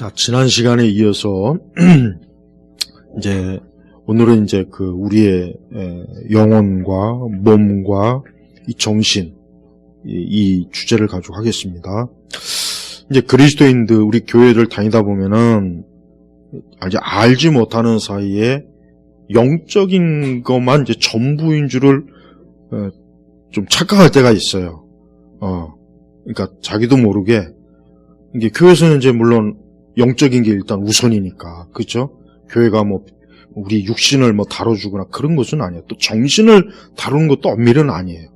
자, 지난 시간에 이어서 이제 오늘은 이제 그 우리의 에, 영혼과 몸과 이 정신 이, 이 주제를 가지고 하겠습니다. 이제 그리스도인들 우리 교회를 다니다 보면은 이제 알지 못하는 사이에 영적인 것만 이제 전부인 줄을 어, 좀 착각할 때가 있어요. 어, 그러니까 자기도 모르게 이게 교회에서는 이제 물론 영적인 게 일단 우선이니까 그렇죠? 교회가 뭐 우리 육신을 뭐 다뤄주거나 그런 것은 아니에요. 또 정신을 다루는 것도 엄밀은 아니에요.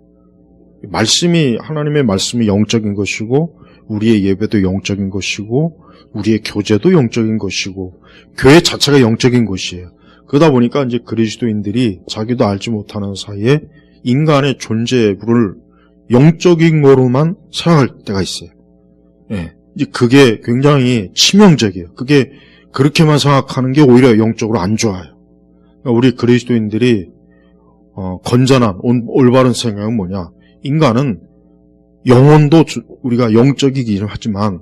말씀이 하나님의 말씀이 영적인 것이고 우리의 예배도 영적인 것이고 우리의 교제도 영적인 것이고 교회 자체가 영적인 것이에요. 그러다 보니까 이제 그리스도인들이 자기도 알지 못하는 사이에 인간의 존재를 영적인 거로만 생각할 때가 있어요. 예. 이제 그게 굉장히 치명적이에요. 그게 그렇게만 생각하는 게 오히려 영적으로 안 좋아요. 그러니까 우리 그리스도인들이 어, 건전한 올바른 생각은 뭐냐? 인간은 영혼도 우리가 영적이긴 하지만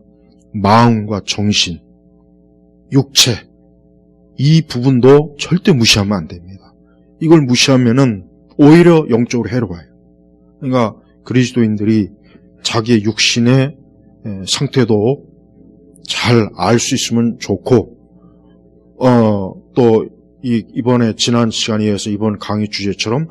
마음과 정신, 육체 이 부분도 절대 무시하면 안 됩니다. 이걸 무시하면은 오히려 영적으로 해로워요. 그러니까 그리스도인들이 자기의 육신의 상태도 잘 알 수 있으면 좋고, 어, 또, 이, 이번에 지난 시간에 이어서 이번 강의 주제처럼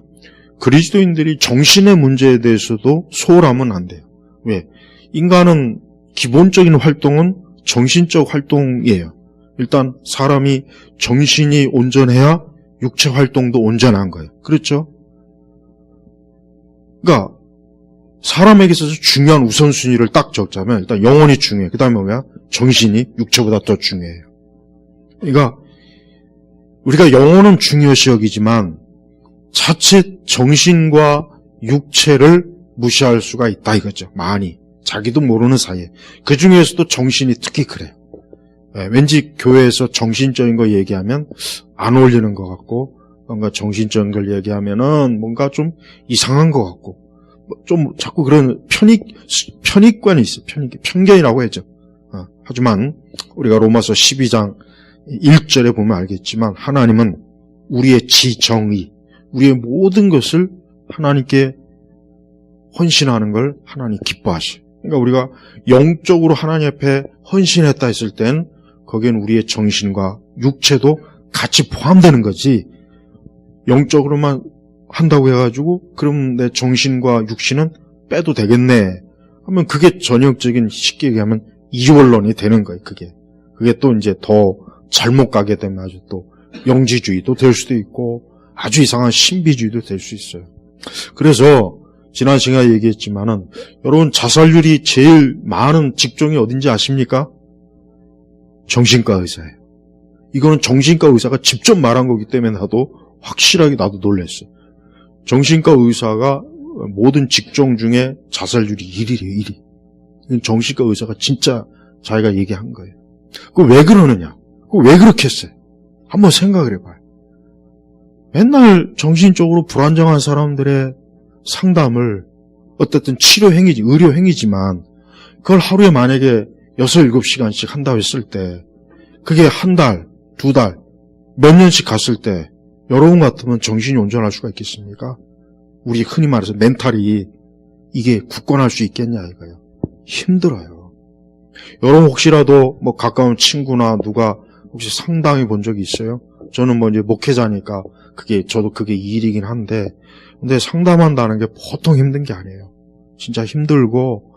그리스도인들이 정신의 문제에 대해서도 소홀하면 안 돼요. 왜? 인간은 기본적인 활동은 정신적 활동이에요. 일단 사람이 정신이 온전해야 육체 활동도 온전한 거예요. 그렇죠? 그러니까 사람에게 있어서 중요한 우선순위를 딱 적자면 일단 영혼이 중요해. 그 다음에 뭐야? 정신이 육체보다 더 중요해요. 그러니까 우리가 영혼은 중요시 여기지만 자칫 정신과 육체를 무시할 수가 있다 이거죠. 많이. 자기도 모르는 사이에. 그 중에서도 정신이 특히 그래요. 네, 왠지 교회에서 정신적인 거 얘기하면 안 어울리는 것 같고 뭔가 정신적인 걸 얘기하면은 뭔가 좀 이상한 것 같고 좀 자꾸 그런 편익 편익관이 있어. 편익 편견이라고 해죠. 어, 하지만 우리가 로마서 12장 1절에 보면 알겠지만 하나님은 우리의 지정의, 우리의 모든 것을 하나님께 헌신하는 걸 하나님 기뻐하시. 그러니까 우리가 영적으로 하나님 앞에 헌신했다 했을 땐 거기엔 우리의 정신과 육체도 같이 포함되는 거지. 영적으로만 한다고 해가지고 그럼 내 정신과 육신은 빼도 되겠네 하면 그게 전형적인 쉽게 얘기하면 이원론이 되는 거예요. 그게 그게 또 이제 더 잘못 가게 되면 아주 또 영지주의도 될 수도 있고 아주 이상한 신비주의도 될 수 있어요. 그래서 지난 시간에 얘기했지만은 여러분 자살률이 제일 많은 직종이 어딘지 아십니까? 정신과 의사예요. 이거는 정신과 의사가 직접 말한 거기 때문에 나도 확실하게 나도 놀랐어요. 정신과 의사가 모든 직종 중에 자살률이 1위래요, 1위. 정신과 의사가 진짜 자기가 얘기한 거예요. 그 왜 그러느냐? 그왜 그렇게 했어요? 한번 생각을 해봐요. 맨날 정신적으로 불안정한 사람들의 상담을 어떻든 치료 행위지, 의료 행위지만 그걸 하루에 만약에 6, 7시간씩 한다고 했을 때 그게 한 달, 두 달, 몇 년씩 갔을 때 여러분 같으면 정신이 온전할 수가 있겠습니까? 우리 흔히 말해서 멘탈이 이게 굳건할 수 있겠냐 이거예요. 힘들어요. 여러분 혹시라도 뭐 가까운 친구나 누가 혹시 상담해 본 적이 있어요? 저는 뭐 이제 목회자니까 그게 저도 그게 일이긴 한데 근데 상담한다는 게 보통 힘든 게 아니에요. 진짜 힘들고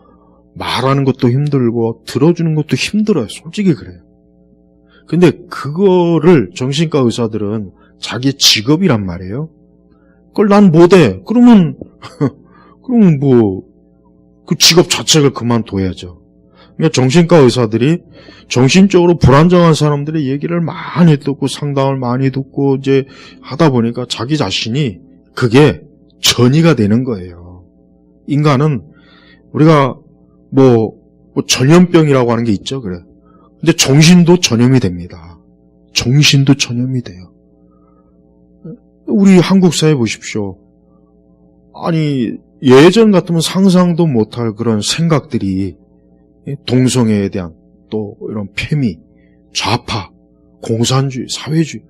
말하는 것도 힘들고 들어주는 것도 힘들어요. 솔직히 그래요. 근데 그거를 정신과 의사들은 자기 직업이란 말이에요. 그걸 난 못해. 그러면, 그러면 뭐, 그 직업 자체를 그만둬야죠. 그러니까 정신과 의사들이 정신적으로 불안정한 사람들의 얘기를 많이 듣고 상담을 많이 듣고 이제 하다 보니까 자기 자신이 그게 전이가 되는 거예요. 인간은 우리가 뭐, 뭐 전염병이라고 하는 게 있죠, 그래. 근데 정신도 전염이 됩니다. 정신도 전염이 돼요. 우리 한국 사회 보십시오. 아니, 예전 같으면 상상도 못할 그런 생각들이 동성애에 대한 또 이런 페미, 좌파, 공산주의, 사회주의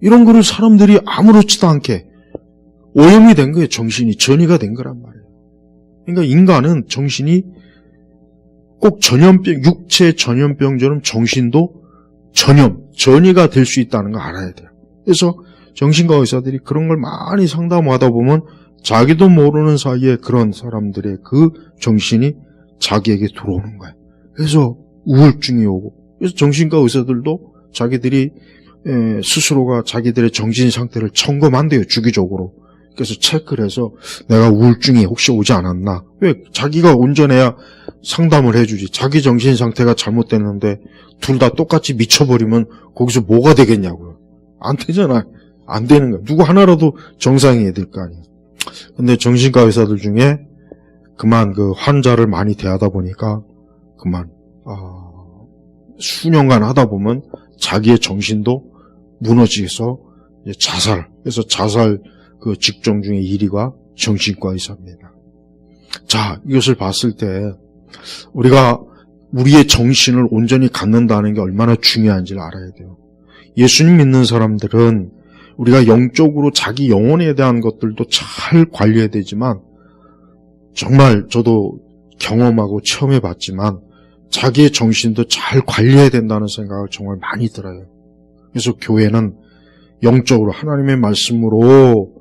이런 거를 사람들이 아무렇지도 않게 오염이 된 거예요. 정신이 전이가 된 거란 말이에요. 그러니까 인간은 정신이 꼭 전염병, 육체 전염병처럼 정신도 전염, 전이가 될 수 있다는 거 알아야 돼요. 그래서 정신과 의사들이 그런 걸 많이 상담하다 보면 자기도 모르는 사이에 그런 사람들의 그 정신이 자기에게 들어오는 거예요. 그래서 우울증이 오고, 그래서 정신과 의사들도 자기들이 에, 스스로가 자기들의 정신 상태를 점검한대요, 주기적으로. 그래서 체크를 해서 내가 우울증이 혹시 오지 않았나. 왜? 자기가 온전해야 상담을 해주지. 자기 정신 상태가 잘못됐는데 둘 다 똑같이 미쳐버리면 거기서 뭐가 되겠냐고요. 안 되잖아. 안 되는 거야. 누구 하나라도 정상이어야 될 거 아니에요. 근데 정신과 의사들 중에 그만 그 환자를 많이 대하다 보니까 그만 아, 수년간 하다 보면 자기의 정신도 무너지서 자살. 그래서 자살 그 직종 중에 1위가 정신과 의사입니다. 자, 이것을 봤을 때 우리가 우리의 정신을 온전히 갖는다는 게 얼마나 중요한지를 알아야 돼요. 예수님 믿는 사람들은 우리가 영적으로 자기 영혼에 대한 것들도 잘 관리해야 되지만 정말 저도 경험하고 체험해 봤지만 자기의 정신도 잘 관리해야 된다는 생각을 정말 많이 들어요. 그래서 교회는 영적으로 하나님의 말씀으로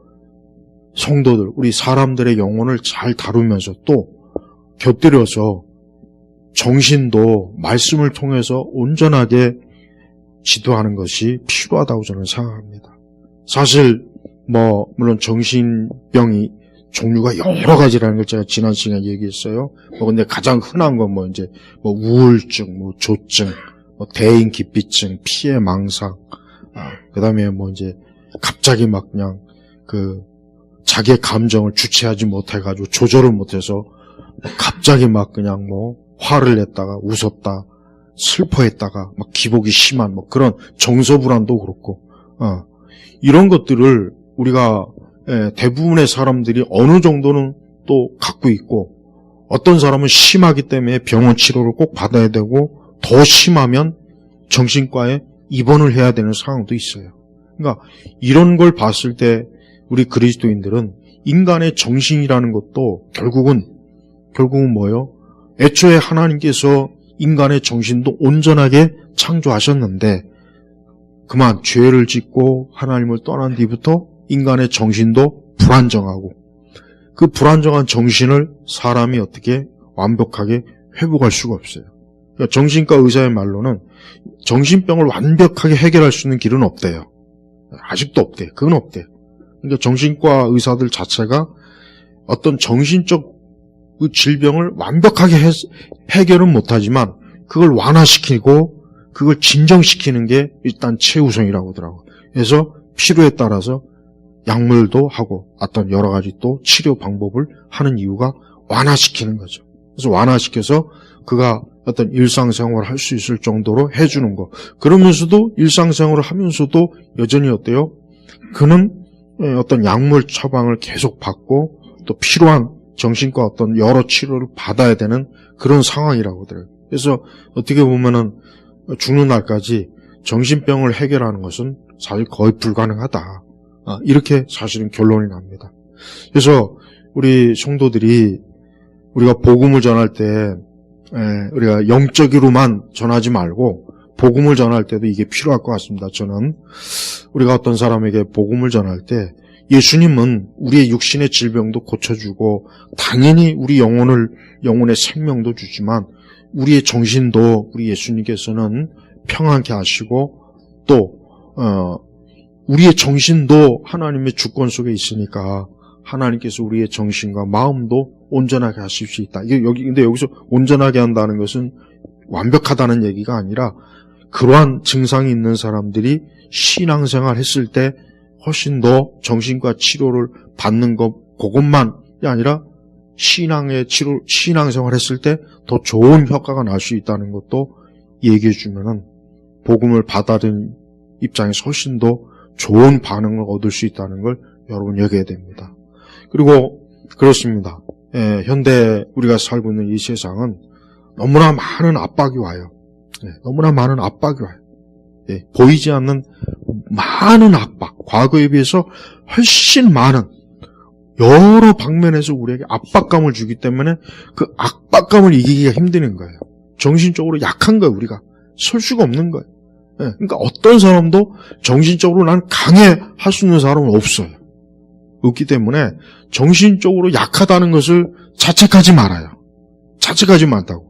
성도들, 우리 사람들의 영혼을 잘 다루면서 또 곁들여서 정신도 말씀을 통해서 온전하게 지도하는 것이 필요하다고 저는 생각합니다. 사실 뭐 물론 정신병이 종류가 여러 가지라는 걸 제가 지난 시간에 얘기했어요. 뭐 근데 가장 흔한 건 뭐 이제 뭐 우울증, 뭐 조증, 뭐 대인 기피증, 피해 망상, 아, 그다음에 뭐 이제 갑자기 막 그냥 그 자기의 감정을 주체하지 못해가지고 조절을 못해서 갑자기 막 그냥 뭐 화를 냈다가 웃었다, 슬퍼했다가 막 기복이 심한 뭐 그런 정서 불안도 그렇고 어, 이런 것들을 우리가 예, 대부분의 사람들이 어느 정도는 또 갖고 있고 어떤 사람은 심하기 때문에 병원 치료를 꼭 받아야 되고 더 심하면 정신과에 입원을 해야 되는 상황도 있어요. 그러니까 이런 걸 봤을 때 우리 그리스도인들은 인간의 정신이라는 것도 결국은 결국은 뭐요? 애초에 하나님께서 인간의 정신도 온전하게 창조하셨는데 그만 죄를 짓고 하나님을 떠난 뒤부터 인간의 정신도 불안정하고 그 불안정한 정신을 사람이 어떻게 완벽하게 회복할 수가 없어요. 그러니까 정신과 의사의 말로는 정신병을 완벽하게 해결할 수 있는 길은 없대요. 아직도 없대. 그건 없대. 그러니까 정신과 의사들 자체가 어떤 정신적 그 질병을 완벽하게 해, 해결은 못하지만 그걸 완화시키고 그걸 진정시키는 게 일단 최우선이라고 하더라고요. 그래서 필요에 따라서 약물도 하고 어떤 여러 가지 또 치료 방법을 하는 이유가 완화시키는 거죠. 그래서 완화시켜서 그가 어떤 일상생활을 할 수 있을 정도로 해주는 거. 그러면서도 일상생활을 하면서도 여전히 어때요? 그는 예, 어떤 약물 처방을 계속 받고 또 필요한 정신과 어떤 여러 치료를 받아야 되는 그런 상황이라고 하더라고요. 그래서 어떻게 보면은 죽는 날까지 정신병을 해결하는 것은 사실 거의 불가능하다. 아, 이렇게 사실은 결론이 납니다. 그래서 우리 성도들이 우리가 복음을 전할 때 에, 우리가 영적으로만 전하지 말고 복음을 전할 때도 이게 필요할 것 같습니다. 저는 우리가 어떤 사람에게 복음을 전할 때 예수님은 우리의 육신의 질병도 고쳐주고 당연히 우리 영혼을 영혼의 생명도 주지만 우리의 정신도 우리 예수님께서는 평안케 하시고 또 어, 우리의 정신도 하나님의 주권 속에 있으니까 하나님께서 우리의 정신과 마음도 온전하게 하실 수 있다. 이게 여기 근데 여기서 온전하게 한다는 것은 완벽하다는 얘기가 아니라 그러한 증상이 있는 사람들이 신앙생활 했을 때 훨씬 더 정신과 치료를 받는 것 그것만이 아니라 신앙의 치료 신앙생활 했을 때 더 좋은 효과가 날 수 있다는 것도 얘기해 주면은 복음을 받아들인 입장에서 훨씬 더 좋은 반응을 얻을 수 있다는 걸 여러분 여겨야 됩니다. 그리고 그렇습니다. 예, 현대 우리가 살고 있는 이 세상은 너무나 많은 압박이 와요. 예, 너무나 많은 압박이 와요. 예, 보이지 않는 많은 압박, 과거에 비해서 훨씬 많은 여러 방면에서 우리에게 압박감을 주기 때문에 그 압박감을 이기기가 힘드는 거예요. 정신적으로 약한 거예요, 우리가. 설 수가 없는 거예요. 예, 그러니까 어떤 사람도 정신적으로 난 강해 할 수 있는 사람은 없어요. 없기 때문에 정신적으로 약하다는 것을 자책하지 말아요. 자책하지 말다고.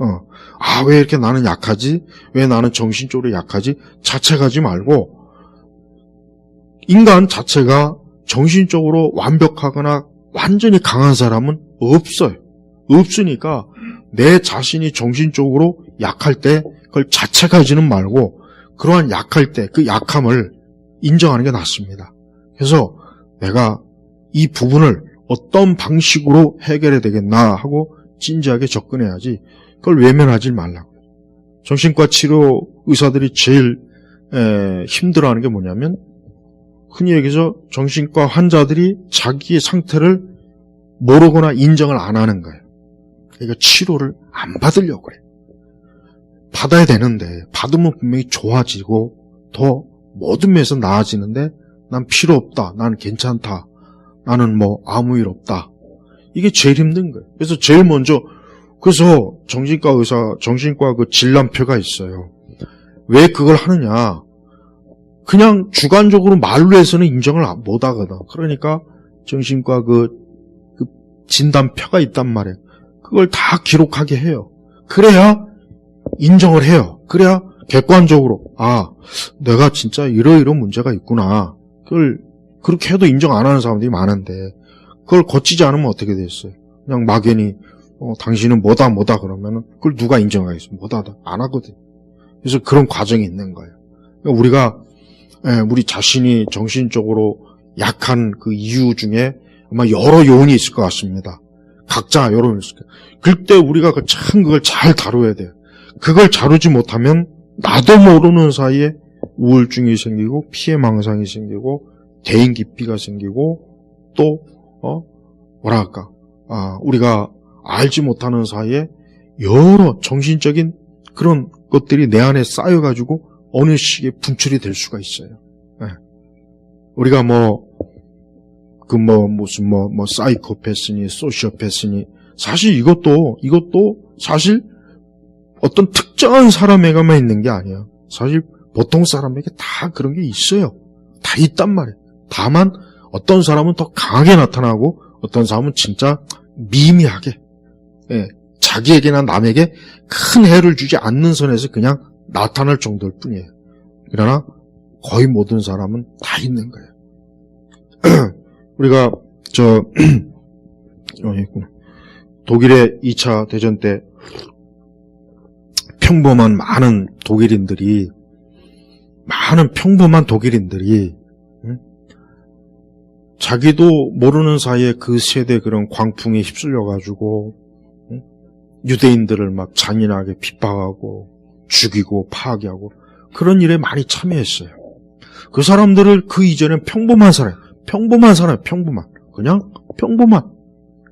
어. 아, 왜 이렇게 나는 약하지? 왜 나는 정신적으로 약하지? 자책하지 말고, 인간 자체가 정신적으로 완벽하거나 완전히 강한 사람은 없어요. 없으니까 내 자신이 정신적으로 약할 때 그걸 자책하지는 말고 그러한 약할 때 그 약함을 인정하는 게 낫습니다. 그래서 내가 이 부분을 어떤 방식으로 해결해야 되겠나 하고 진지하게 접근해야지 그걸 외면하지 말라고. 정신과 치료 의사들이 제일 에, 힘들어하는 게 뭐냐면 흔히 얘기해서 정신과 환자들이 자기의 상태를 모르거나 인정을 안 하는 거예요. 그러니까 치료를 안 받으려고 그래. 받아야 되는데 받으면 분명히 좋아지고 더 모든 면에서 나아지는데 난 필요 없다. 난 괜찮다. 나는 뭐 아무 일 없다. 이게 제일 힘든 거예요. 그래서 제일 먼저 그래서 정신과 의사 정신과 그 진단표가 있어요. 왜 그걸 하느냐? 그냥 주관적으로 말로 해서는 인정을 못 하거든. 그러니까 정신과 그, 그 진단표가 있단 말이에요. 그걸 다 기록하게 해요. 그래야 인정을 해요. 그래야 객관적으로 아 내가 진짜 이러이러 문제가 있구나. 그걸 그렇게 해도 인정 안 하는 사람들이 많은데 그걸 거치지 않으면 어떻게 됐어요? 그냥 막연히 어, 당신은 뭐다 뭐다 그러면은 그걸 누가 인정하겠어? 뭐다다 안 하거든. 그래서 그런 과정이 있는 거예요. 그러니까 우리가 예, 우리 자신이 정신적으로 약한 그 이유 중에 아마 여러 요인이 있을 것 같습니다. 각자 여러 요인이 있을 거예요. 그때 우리가 그참 그걸 잘 다뤄야 돼요. 그걸 다루지 못하면 나도 모르는 사이에 우울증이 생기고 피해망상이 생기고 대인 기피가 생기고 또 어? 뭐랄까 아, 우리가 알지 못하는 사이에 여러 정신적인 그런 것들이 내 안에 쌓여가지고 어느 시기에 분출이 될 수가 있어요. 예. 우리가 뭐, 그 뭐, 무슨 뭐, 뭐, 사이코패스니, 소시오패스니, 사실 이것도, 이것도 사실 어떤 특정한 사람에게만 있는 게 아니야. 사실 보통 사람에게 다 그런 게 있어요. 다 있단 말이에요. 다만 어떤 사람은 더 강하게 나타나고 어떤 사람은 진짜 미미하게, 예, 자기에게나 남에게 큰 해를 주지 않는 선에서 그냥 나타날 정도일 뿐이에요. 그러나 거의 모든 사람은 다 있는 거예요. 우리가 저 어, 있구나. 독일의 2차 대전 때 평범한 많은 독일인들이 많은 평범한 독일인들이 응? 자기도 모르는 사이에 그 세대 그런 광풍에 휩쓸려 가지고 응? 유대인들을 막 잔인하게 핍박하고 죽이고 파괴하고 그런 일에 많이 참여했어요. 그 사람들을 그 이전엔 평범한 사람, 평범한 사람, 평범한 그냥 평범한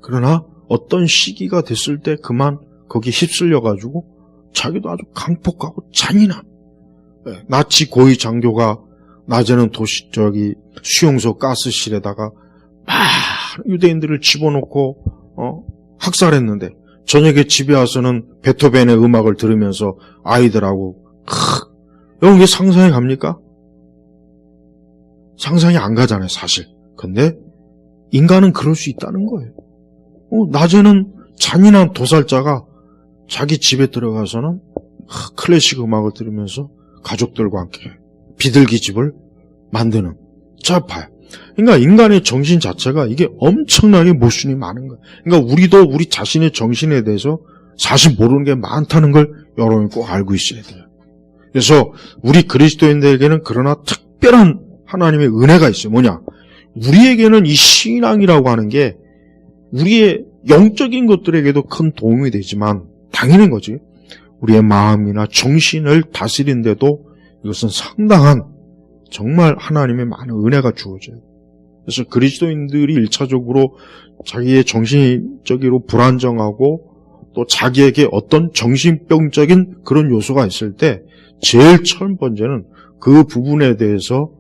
그러나 어떤 시기가 됐을 때 그만 거기 휩쓸려 가지고 자기도 아주 강폭하고 잔인한 예, 나치 고위 장교가 낮에는 도시 저기 수용소 가스실에다가 많은 유대인들을 집어넣고 어, 학살했는데 저녁에 집에 와서는 베토벤의 음악을 들으면서 아이들하고 크, 여러분 이게 상상이 갑니까? 상상이 안 가잖아요 사실 근데 인간은 그럴 수 있다는 거예요 어, 낮에는 잔인한 도살자가 자기 집에 들어가서는 클래식 음악을 들으면서 가족들과 함께 비둘기 집을 만드는 자 봐요. 그러니까 인간의 정신 자체가 이게 엄청나게 모순이 많은 거예요. 그러니까 우리도 우리 자신의 정신에 대해서 사실 모르는 게 많다는 걸 여러분이 꼭 알고 있어야 돼요. 그래서 우리 그리스도인들에게는 그러나 특별한 하나님의 은혜가 있어요. 뭐냐? 우리에게는 이 신앙이라고 하는 게 우리의 영적인 것들에게도 큰 도움이 되지만 당연한 거지. 우리의 마음이나 정신을 다스리는데도 이것은 상당한 정말 하나님의 많은 은혜가 주어져요. 그래서 그리스도인들이 일차적으로 자기의 정신적으로 불안정하고 또 자기에게 어떤 정신병적인 그런 요소가 있을 때 제일 처음 번째는 그 부분에 대해서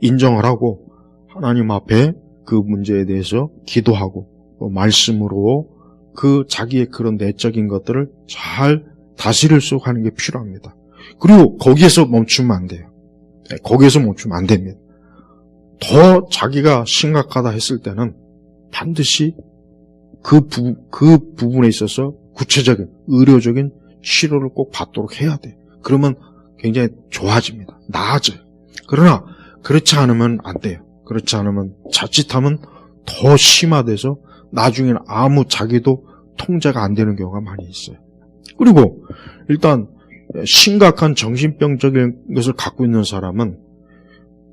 인정을 하고 하나님 앞에 그 문제에 대해서 기도하고 또 말씀으로 그 자기의 그런 내적인 것들을 잘 다스릴 수 하는 게 필요합니다. 그리고 거기에서 멈추면 안 돼요. 네, 거기에서 멈추면 안 됩니다. 더 자기가 심각하다 했을 때는 반드시 그, 부, 그 부분에 있어서 구체적인 의료적인 치료를 꼭 받도록 해야 돼. 그러면 굉장히 좋아집니다. 나아져요. 그러나 그렇지 않으면 안 돼요. 그렇지 않으면 자칫하면 더 심화돼서 나중에는 아무 자기도 통제가 안 되는 경우가 많이 있어요. 그리고 일단 심각한 정신병적인 것을 갖고 있는 사람은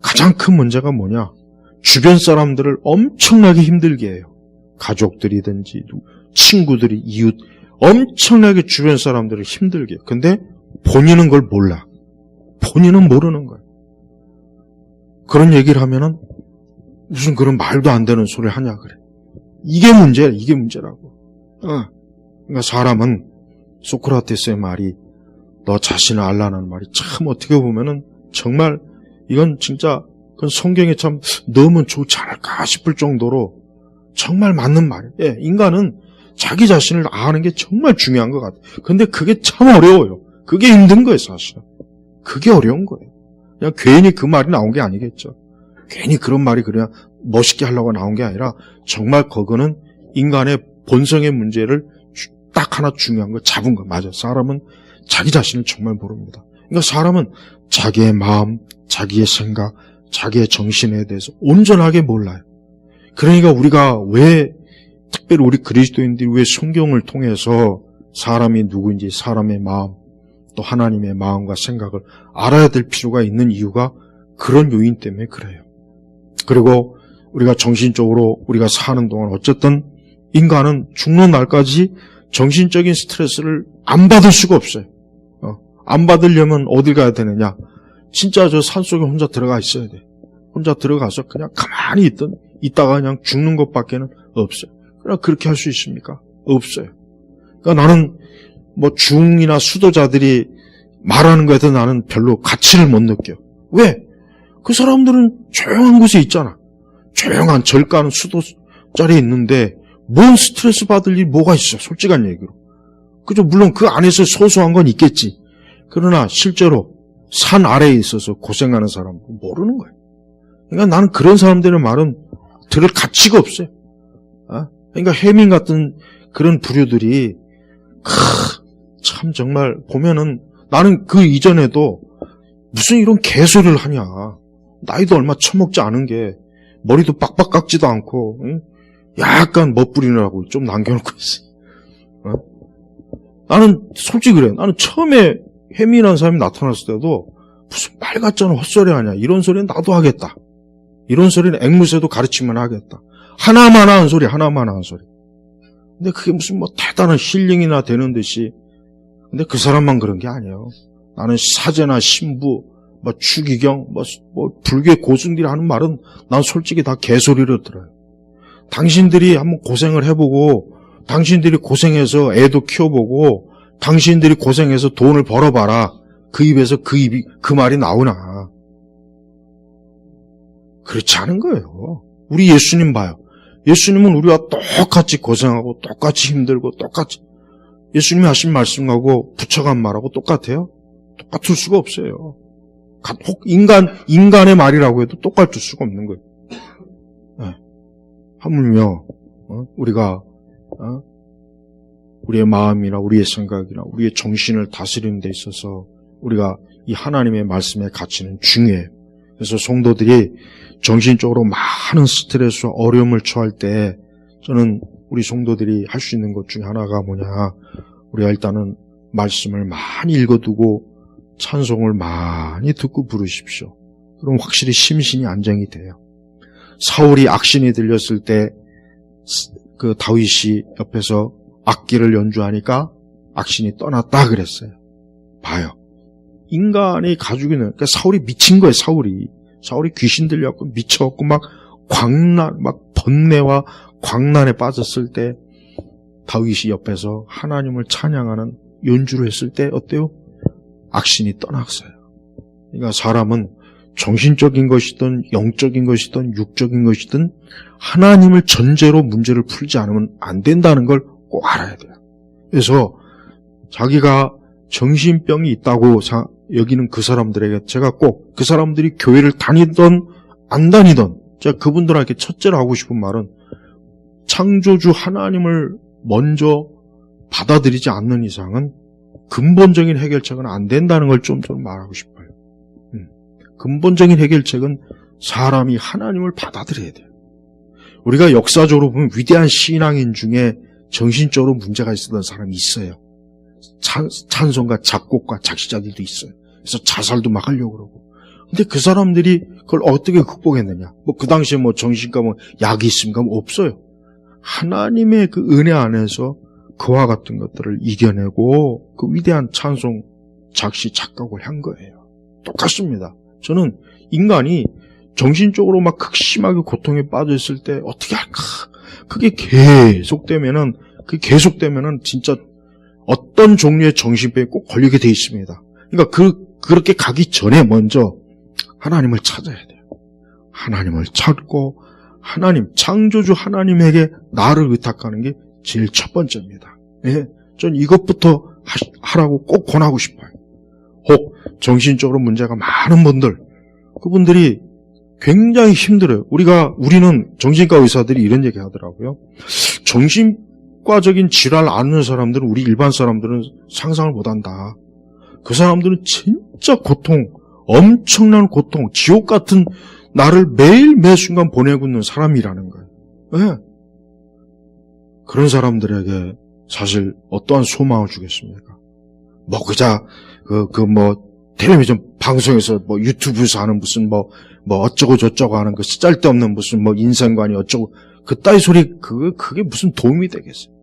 가장 큰 문제가 뭐냐? 주변 사람들을 엄청나게 힘들게 해요. 가족들이든지 친구들이 이웃 엄청나게 주변 사람들을 힘들게. 근데 본인은 그걸 몰라. 본인은 모르는 거예요. 그런 얘기를 하면은 무슨 그런 말도 안 되는 소리 하냐 그래. 이게 문제야. 이게 문제라고. 어. 그러니까 사람은 소크라테스의 말이 너 자신을 알라는 말이 참 어떻게 보면은 정말 이건 진짜 그건 성경에 참 넣으면 좋지 않을까 싶을 정도로 정말 맞는 말이에요. 예, 인간은 자기 자신을 아는 게 정말 중요한 것 같아요. 근데 그게 참 어려워요. 그게 힘든 거예요, 사실. 그게 어려운 거예요. 그냥 괜히 그 말이 나온 게 아니겠죠. 괜히 그런 말이 그냥 멋있게 하려고 나온 게 아니라 정말 그거는 인간의 본성의 문제를 주- 딱 하나 중요한 거 잡은 거 맞아. 사람은 자기 자신을 정말 모릅니다. 그러니까 사람은 자기의 마음, 자기의 생각, 자기의 정신에 대해서 온전하게 몰라요. 그러니까 우리가 왜 특별히 우리 그리스도인들이 왜 성경을 통해서 사람이 누구인지 사람의 마음 또 하나님의 마음과 생각을 알아야 될 필요가 있는 이유가 그런 요인 때문에 그래요. 그리고 우리가 정신적으로 우리가 사는 동안 어쨌든 인간은 죽는 날까지 정신적인 스트레스를 안 받을 수가 없어요. 어, 안 받으려면 어딜 가야 되느냐? 진짜 저 산속에 혼자 들어가 있어야 돼. 혼자 들어가서 그냥 가만히 있던 있다가 그냥 죽는 것밖에는 없어요. 그러나 그렇게 할 수 있습니까? 없어요. 그러니까 나는 뭐 중이나 수도자들이 말하는 거에도 나는 별로 가치를 못 느껴. 왜? 그 사람들은 조용한 곳에 있잖아. 조용한 절가는 수도 자리에 있는데 뭔 스트레스 받을 일이 뭐가 있어? 솔직한 얘기로. 그죠? 물론 그 안에서 소소한 건 있겠지. 그러나 실제로 산 아래에 있어서 고생하는 사람 모르는 거예요. 그러니까 나는 그런 사람들의 말은 들을 가치가 없어요. 어? 그러니까 해민 같은 그런 부류들이 크, 참 정말 보면은 나는 그 이전에도 무슨 이런 개소리를 하냐. 나이도 얼마 처먹지 않은 게 머리도 빡빡 깎지도 않고 응? 약간 멋부리느라고 좀 남겨놓고 있어. 어? 나는 솔직히 그래. 나는 처음에 혜민한 사람이 나타났을 때도 무슨 말 같잖아 헛소리 하냐. 이런 소리는 나도 하겠다. 이런 소리는 앵무새도 가르치면 하겠다. 하나만 하는 소리, 하나만 하는 소리. 근데 그게 무슨 뭐 대단한 힐링이나 되는 듯이. 근데 그 사람만 그런 게 아니에요. 나는 사제나 신부, 뭐 추기경, 뭐, 뭐 불교의 고승들이 하는 말은 난 솔직히 다 개소리로 들어요. 당신들이 한번 고생을 해보고, 당신들이 고생해서 애도 키워보고, 당신들이 고생해서 돈을 벌어봐라. 그 입에서 그 입이, 그 말이 나오나. 그렇지 않은 거예요. 우리 예수님 봐요. 예수님은 우리와 똑같이 고생하고, 똑같이 힘들고, 똑같이. 예수님이 하신 말씀하고 붙여간 말하고 똑같아요? 똑같을 수가 없어요. 인간, 인간의 말이라고 해도 똑같을 수가 없는 거예요. 네. 하물며, 어? 우리가, 어? 우리의 마음이나 우리의 생각이나 우리의 정신을 다스리는 데 있어서 우리가 이 하나님의 말씀의 가치는 중요해요. 그래서 성도들이 정신적으로 많은 스트레스와 어려움을 처할 때 저는 우리 성도들이 할 수 있는 것 중에 하나가 뭐냐. 우리가 일단은 말씀을 많이 읽어두고 찬송을 많이 듣고 부르십시오. 그럼 확실히 심신이 안정이 돼요. 사울이 악신이 들렸을 때 그 다윗이 옆에서 악기를 연주하니까 악신이 떠났다 그랬어요. 봐요. 인간이 가지고 있는 그러니까 사울이 미친 거예요. 사울이 사울이 귀신 들려갖고 미쳐갖고 막 광난 막 번뇌와 광난에 빠졌을 때 다윗이 옆에서 하나님을 찬양하는 연주를 했을 때 어때요? 악신이 떠났어요. 그러니까 사람은 정신적인 것이든 영적인 것이든 육적인 것이든 하나님을 전제로 문제를 풀지 않으면 안 된다는 걸 꼭 알아야 돼요. 그래서 자기가 정신병이 있다고 사- 여기는 그 사람들에게 제가 꼭 그 사람들이 교회를 다니던 안 다니던 제가 그분들에게 첫째로 하고 싶은 말은 창조주 하나님을 먼저 받아들이지 않는 이상은 근본적인 해결책은 안 된다는 걸 좀 좀 말하고 싶어요. 음. 근본적인 해결책은 사람이 하나님을 받아들여야 돼요. 우리가 역사적으로 보면 위대한 신앙인 중에 정신적으로 문제가 있었던 사람이 있어요. 찬, 찬송가, 작곡가, 작시자들도 있어요. 그래서 자살도 막 하려고 그러고. 근데 그 사람들이 그걸 어떻게 극복했느냐? 뭐 그 당시에 뭐 정신과 뭐 약이 있습니까? 뭐 없어요. 하나님의 그 은혜 안에서 그와 같은 것들을 이겨내고 그 위대한 찬송, 작시, 작곡을 한 거예요. 똑같습니다. 저는 인간이 정신적으로 막 극심하게 고통에 빠져 있을 때 어떻게 할까? 그게 계속되면은 그 계속되면은 진짜 어떤 종류의 정신병에 꼭 걸리게 돼 있습니다. 그러니까 그 그렇게 가기 전에 먼저 하나님을 찾아야 돼요. 하나님을 찾고 하나님 창조주 하나님에게 나를 의탁하는 게 제일 첫 번째입니다. 예, 전 이것부터 하, 라고꼭 권하고 싶어요. 혹 정신적으로 문제가 많은 분들 그분들이 굉장히 힘들어요. 우리가 우리는 정신과 의사들이 이런 얘기 하더라고요. 정신과적인 질환 아는 사람들은 우리 일반 사람들은 상상을 못한다. 그 사람들은 진짜 고통, 엄청난 고통, 지옥 같은 나를 매일 매 순간 보내고 있는 사람이라는 거예요. 예. 그런 사람들에게 사실 어떠한 소망을 주겠습니까? 뭐 그자 그그 뭐 텔레비전 방송에서 뭐 유튜브에서 하는 무슨 뭐 뭐 어쩌고 저쩌고 하는 그 쓸데없는 무슨 뭐 인생관이 어쩌고 그 따위 소리 그 그게 무슨 도움이 되겠어요?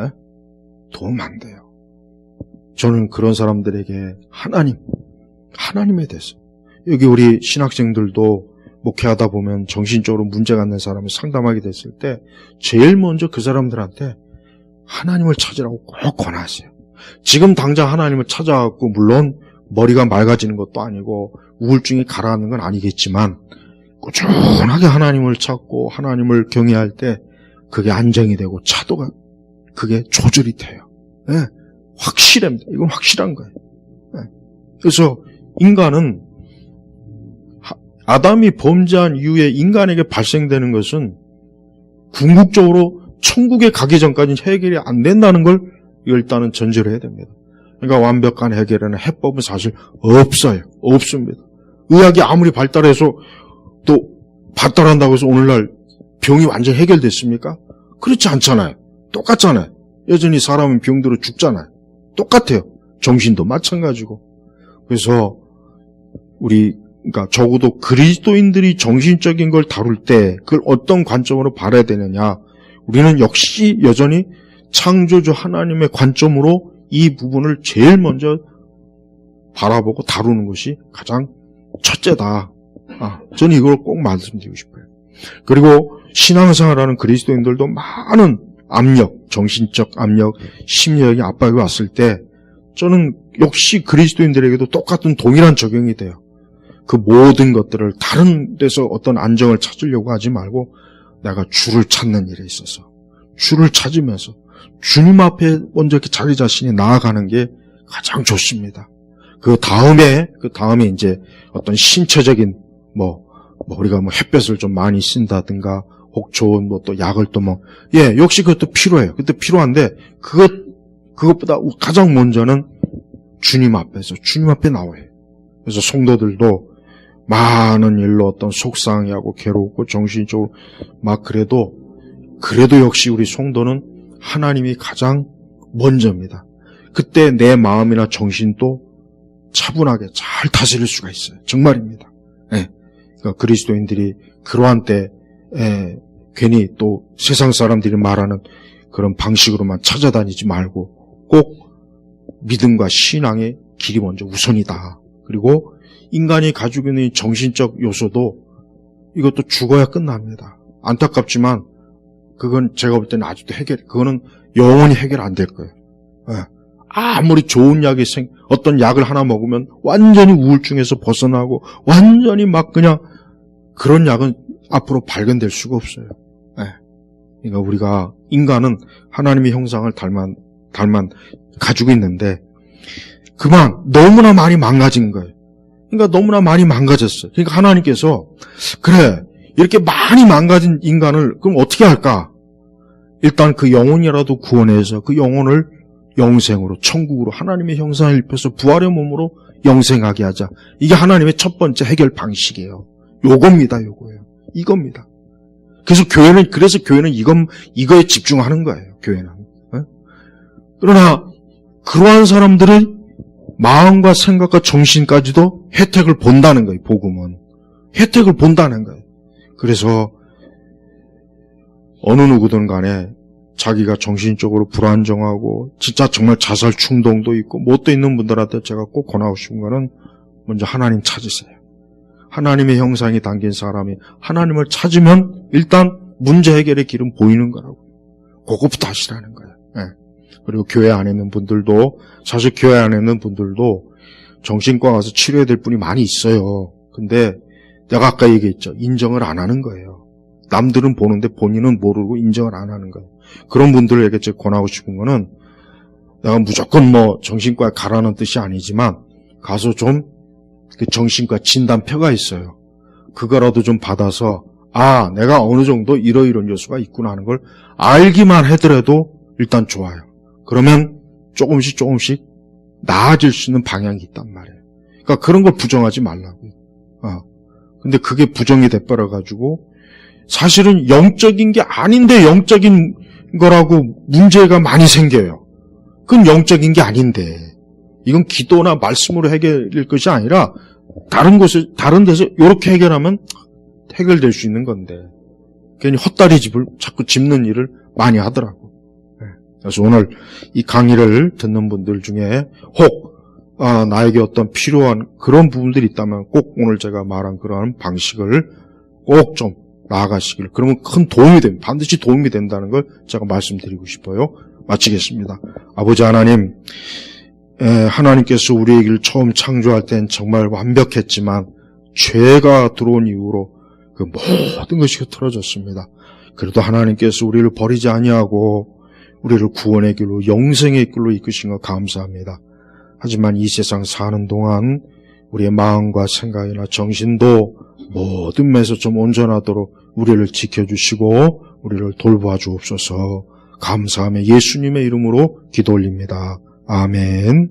예? 도움 안 돼요. 저는 그런 사람들에게 하나님 하나님에 대해서 여기 우리 신학생들도 목회하다 보면 정신적으로 문제가 있는 사람을 상담하게 됐을 때 제일 먼저 그 사람들한테 하나님을 찾으라고 꼭 권하세요. 지금 당장 하나님을 찾아갖고 물론 머리가 맑아지는 것도 아니고 우울증이 가라앉는 건 아니겠지만 꾸준하게 하나님을 찾고 하나님을 경외할 때 그게 안정이 되고 차도가 그게 조절이 돼요. 예, 확실합니다. 이건 확실한 거예요. 예. 그래서 인간은 하- 아담이 범죄한 이후에 인간에게 발생되는 것은 궁극적으로 천국에 가기 전까지 해결이 안 된다는 걸 일단은 전제로 해야 됩니다. 그러니까 완벽한 해결에는 해법은 사실 없어요. 없습니다. 의학이 아무리 발달해서 또 발달한다고 해서 오늘날 병이 완전 해결됐습니까? 그렇지 않잖아요. 똑같잖아요. 여전히 사람은 병들어 죽잖아요. 똑같아요. 정신도 마찬가지고. 그래서 우리 그러니까 적어도 그리스도인들이 정신적인 걸 다룰 때 그걸 어떤 관점으로 봐야 되느냐. 우리는 역시 여전히 창조주 하나님의 관점으로 이 부분을 제일 먼저 바라보고 다루는 것이 가장 첫째다. 아, 저는 이걸 꼭 말씀드리고 싶어요. 그리고 신앙생활하는 그리스도인들도 많은 압력, 정신적 압력, 심리적인 압박이 왔을 때 저는 역시 그리스도인들에게도 똑같은 동일한 적용이 돼요. 그 모든 것들을 다른 데서 어떤 안정을 찾으려고 하지 말고 내가 주를 찾는 일에 있어서 주를 찾으면서 주님 앞에 먼저 이렇게 자기 자신이 나아가는 게 가장 좋습니다. 그 다음에 그 다음에 이제 어떤 신체적인 뭐, 뭐 우리가 뭐 햇볕을 좀 많이 쓴다든가 혹 좋은 뭐 또 약을 또 뭐 예 역시 그것도 필요해요. 그것도 필요한데 그것 그것보다 가장 먼저는 주님 앞에서 주님 앞에 나와요. 그래서 성도들도 많은 일로 어떤 속상해하고 괴롭고 정신적으로 막 그래도 그래도 역시 우리 성도는 하나님이 가장 먼저입니다. 그때 내 마음이나 정신도 차분하게 잘 다스릴 수가 있어요. 정말입니다. 예. 그러니까 그리스도인들이 그러한 때 에, 괜히 또 세상 사람들이 말하는 그런 방식으로만 찾아다니지 말고 꼭 믿음과 신앙의 길이 먼저 우선이다. 그리고 인간이 가지고 있는 이 정신적 요소도 이것도 죽어야 끝납니다. 안타깝지만 그건 제가 볼 때는 아직도 해결, 그거는 영원히 해결 안 될 거예요. 예. 아무리 좋은 약이 생, 어떤 약을 하나 먹으면 완전히 우울증에서 벗어나고 완전히 막 그냥 그런 약은 앞으로 발견될 수가 없어요. 예. 그러니까 우리가 인간은 하나님의 형상을 닮아, 닮아 가지고 있는데 그만 너무나 많이 망가진 거예요. 그러니까 너무나 많이 망가졌어요. 그러니까 하나님께서 그래 이렇게 많이 망가진 인간을 그럼 어떻게 할까? 일단 그 영혼이라도 구원해서 그 영혼을 영생으로 천국으로 하나님의 형상을 입혀서 부활의 몸으로 영생하게 하자. 이게 하나님의 첫 번째 해결 방식이에요. 요겁니다, 요거예요. 이겁니다. 그래서 교회는 그래서 교회는 이건 이거에 집중하는 거예요. 교회는. 어? 그러나 그러한 사람들은 마음과 생각과 정신까지도 혜택을 본다는 거예요. 복음은 혜택을 본다는 거예요. 그래서 어느 누구든 간에 자기가 정신적으로 불안정하고 진짜 정말 자살 충동도 있고 뭣도 있는 분들한테 제가 꼭 권하고 싶은 거는 먼저 하나님 찾으세요. 하나님의 형상이 담긴 사람이 하나님을 찾으면 일단 문제 해결의 길은 보이는 거라고. 그것부터 하시라는 거예요. 예. 그리고 교회 안에 있는 분들도 사실 교회 안에 있는 분들도 정신과 가서 치료해야 될 분이 많이 있어요. 근데 내가 아까 얘기했죠. 인정을 안 하는 거예요. 남들은 보는데 본인은 모르고 인정을 안 하는 거예요. 그런 분들에게 제가 권하고 싶은 거는 내가 무조건 뭐 정신과에 가라는 뜻이 아니지만 가서 좀 그 정신과 진단표가 있어요. 그거라도 좀 받아서 아 내가 어느 정도 이러이런 요소가 있구나 하는 걸 알기만 하더라도 일단 좋아요. 그러면 조금씩 조금씩 나아질 수 있는 방향이 있단 말이에요. 그러니까 그런 걸 부정하지 말라고. 어. 근데 그게 부정이 돼버려 가지고 사실은 영적인 게 아닌데 영적인 거라고 문제가 많이 생겨요. 그건 영적인 게 아닌데 이건 기도나 말씀으로 해결될 것이 아니라 다른 곳에 다른 데서 이렇게 해결하면 해결될 수 있는 건데 괜히 헛다리 집을 자꾸 짚는 일을 많이 하더라고. 네. 그래서 오늘 이 강의를 듣는 분들 중에 혹 아, 나에게 어떤 필요한 그런 부분들이 있다면 꼭 오늘 제가 말한 그러한 방식을 꼭 좀 나아가시길 그러면 큰 도움이 됩니다. 반드시 도움이 된다는 걸 제가 말씀드리고 싶어요. 마치겠습니다. 아버지 하나님 에, 하나님께서 우리에게 처음 창조할 땐 정말 완벽했지만 죄가 들어온 이후로 그 모든 것이 흐트러졌습니다. 그래도 하나님께서 우리를 버리지 아니하고 우리를 구원의 길로 영생의 길로 이끄신 것 감사합니다. 하지만 이 세상 사는 동안 우리의 마음과 생각이나 정신도 모든 면에서 좀 온전하도록 우리를 지켜주시고 우리를 돌보아 주옵소서 감사하며 예수님의 이름으로 기도 올립니다. 아멘.